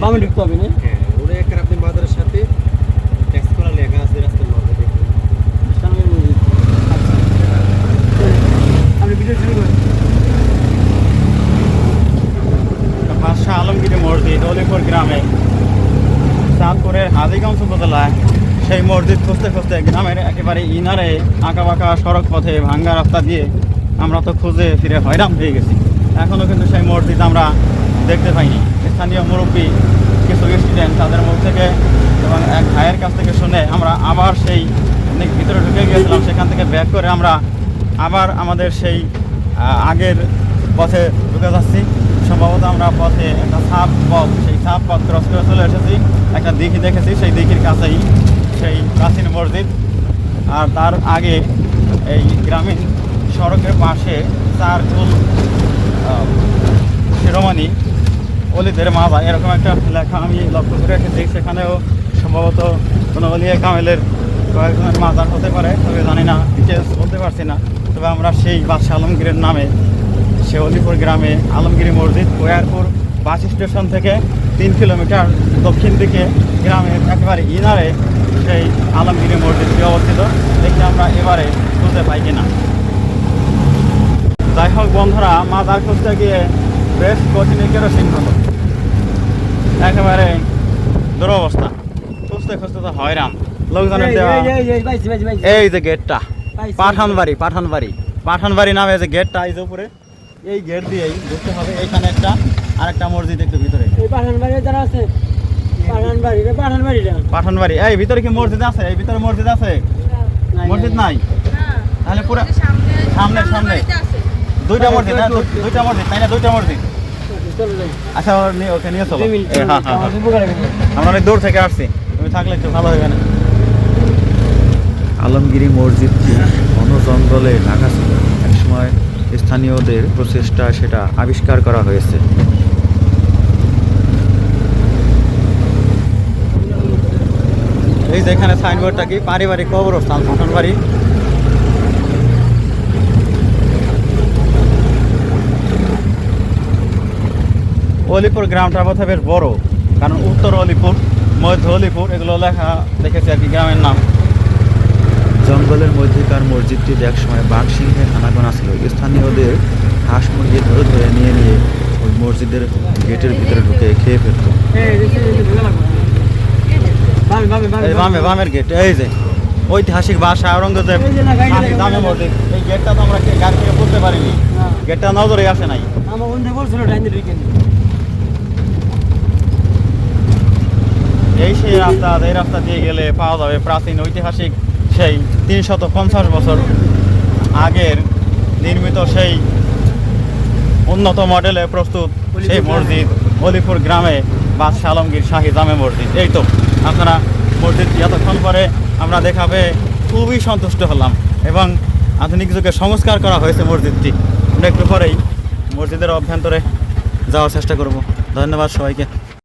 বামে ঢুকতে হবে না? হ্যাঁ ওরে একটা আপনি মাদারের সাথে ট্যাক্স করা লেখা আছে রাস্তার ইসলামের আচ্ছা। আপনি ভিডিও শুরু করেন। বাদশাহ আলমগীর মসজিদ অলিপুর গ্রামে। চাঁদপুরের হাজিগঞ্জ উপজেলায় সেই মসজিদ খুঁজতে খুঁজতে গ্রামের একেবারে ইনারে আঁকা বাঁকা সড়ক পথে ভাঙ্গা রাস্তা দিয়ে আমরা তো খুঁজে ফিরে হয়রান হয়ে গেছি। এখনও কিন্তু সেই মসজিদ আমরা দেখতে পাইনি। স্থানীয় মুরব্বী কিছু স্টুডেন্ট তাদের মুখ থেকে এবং এক ভাইয়ের কাছ থেকে শুনে আমরা আবার সেই ভিতরে ঢুকে গিয়েছিলাম, সেখান থেকে ব্যাক করে আমরা আবার আমাদের সেই আগের পথে ঢুকে যাচ্ছি। সম্ভবত আমরা পথে একটা সাপ পথ, সেই সাপ পথ ক্রস করে চলে এসেছি। একটা দিঘি দেখেছি, সেই দিঘির কাছেই সেই প্রাচীন মসজিদ। আর তার আগে এই গ্রামীণ সড়কের পাশে চার কুল অলিদের মাজা এরকম একটা লেখা আমি লক্ষ্য করে রেখেছি। সেখানেও সম্ভবত কোনো অলিয়া কামেলের কয়েকজনের মাজার হতে পারে, তবে জানি না ডিটেলস বলতে পারছি না। তবে আমরা সেই বাদশাহ আলমগীরের নামে, সে অলিপুর গ্রামে আলমগিরি মসজিদ, কোয়ারপুর বাস স্টেশন থেকে তিন কিলোমিটার দক্ষিণ দিকে গ্রামের একেবারে ইনারে সেই আলমগিরি মসজিদটি অবস্থিত। দেখি আমরা এবারে খুঁজে পাই কিনা। যাই হোক বন্ধুরা, মাজার খুঁজতে গিয়ে বেশ কঠিন কেরোসিন একেবারে দুরবস্থা। খুঁজতে খুঁজতে তো হয়রান। লোকজনের দেওয়া এই, যে গেটটা। পাইছি। পাঠানবাড়ি পাঠানবাড়ি। পাঠানবাড়ি নামে যে গেটটা এই যে উপরে। এই গেট দিয়েই ঢুকতে হবে। এইখানে একটা আর একটা মসজিদ একটু ভিতরে। এই পাঠান বাড়ি যারা আছে পাঠান বাড়ি রে পাঠান বাড়িটা পাঠানবাড়ি। এই ভিতরে কি মসজিদ আছে? এই ভিতরে মসজিদ আছে? মসজিদ নাই, তাহলে পুরো সামনে, সামনে। দুইটা মসজিদ হ্যাঁ, দুইটা মসজিদ তাই না? দুইটা মসজিদ। আচ্ছা ওকে নিয়ে চলো। আমার অনেক দূর থেকে আসছি। তুমি থাকলে একটু ভালো হবে না। আলমগিরি মসজিদটি ঘন জঙ্গলে ঢাকা ছিল? একসময় স্থানীয়দের প্রচেষ্টা সেটা আবিষ্কার করা হয়েছে। এই যে এখানে সাইনবোর্ডটা কি? পারিবারিক কবরস্থান পাঠানবাড়ি অলিপুর গ্রামটা বোধ বেশ বড় কারণ উত্তর অলিপুর মধ্য অলিপুর এগুলো লেখা দেখেছি আর কি গ্রামের নাম। জঙ্গলের মধ্যেকার মসজিদটিতে একসময় বাঘ সিংহের আনাগোনা ছিল স্থানীয়দের হাঁস মুরগি ধরে ধরে নিয়ে নিয়ে ওই মসজিদের গেটের ভিতরে ঢুকে খেয়ে ফেলত। বামে, বামের গেট এই যে ঐতিহাসিক বাসা আওরঙ্গজেব এই মসজিদ গেটটা তো আমরা গাড়ি থেকে বুঝতে পারিনি। হ্যাঁ। গেটটা নজরে আসে নাই। আমার বন্ধু বলছিল ডাইনে ঢুকে নি। এই সেই রাস্তা এই রাস্তা দিয়ে গেলে পাওয়া যাবে প্রাচীন ঐতিহাসিক সেই তিনশত পঞ্চাশ বছর আগের নির্মিত সেই উন্নত মডেলে প্রস্তুত সেই মসজিদ অলিপুর গ্রামে বাদশাহ আলমগীর শাহী জামে মসজিদ। এই তো আপনারা মসজিদটি এতক্ষণ পরে আমরা দেখাবে খুবই সন্তুষ্ট হলাম এবং আধুনিক যুগে সংস্কার করা হয়েছে মসজিদটি। আমরা একটু পরেই মসজিদের অভ্যন্তরে যাওয়ার চেষ্টা করব। ধন্যবাদ সবাইকে।